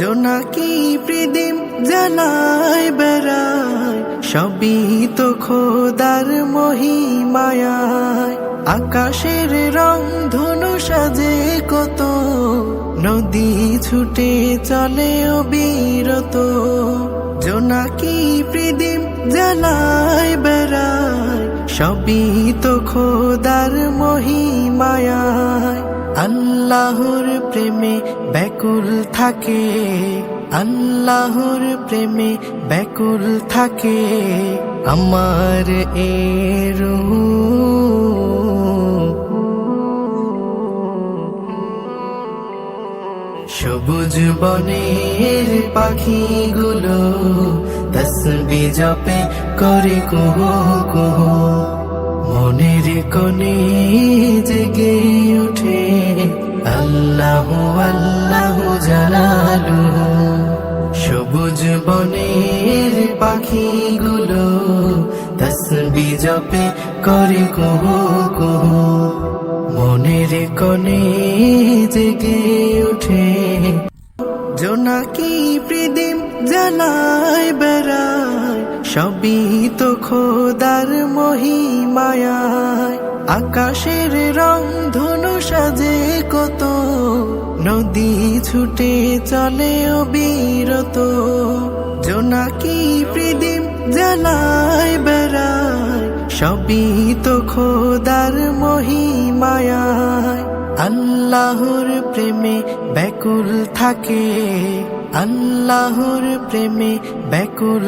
জোনাকি প্রদীপ জ্বালায় বেড়ায়, সবই তো খোদার মহিমায়ায় আকাশের রং ধনু সাজে কত, নদী ছুটে চলে অবিরত। জোনাকি প্রদীপ জ্বালায় বেড়ায়, সবই তো খোদার মহিমায়ায় আল্লাহর প্রেমে ব্যাকুল থাকে, আল্লাহর প্রেমে ব্যাকুল থাকে আমার এ রূহ। সবুজ বনের পাখিগুলো তসবি জপে করে কুহ কুহ মনের কোণে জেগে আল্লাহ আল্লাহ জালালু সবুজ বনের পাখিগুলো তসবি জপে করে কুহ কুহ। মনের কনে জেগে উঠে জোনাকি প্রদীপ জ্বালায় বেড়ায়, সবই তো খোদার মহিমায়ায় আকাশের রং ধনু সাজে কত। নদী ছুটে চলে অবিরত। জোনাকি প্রদীপ জ্বালায় বেড়ায়। সবই তো খোদার মহিমায়ায়। আল্লাহর প্রেমে ব্যাকুল থাকে। আল্লাহর প্রেমে ব্যাকুল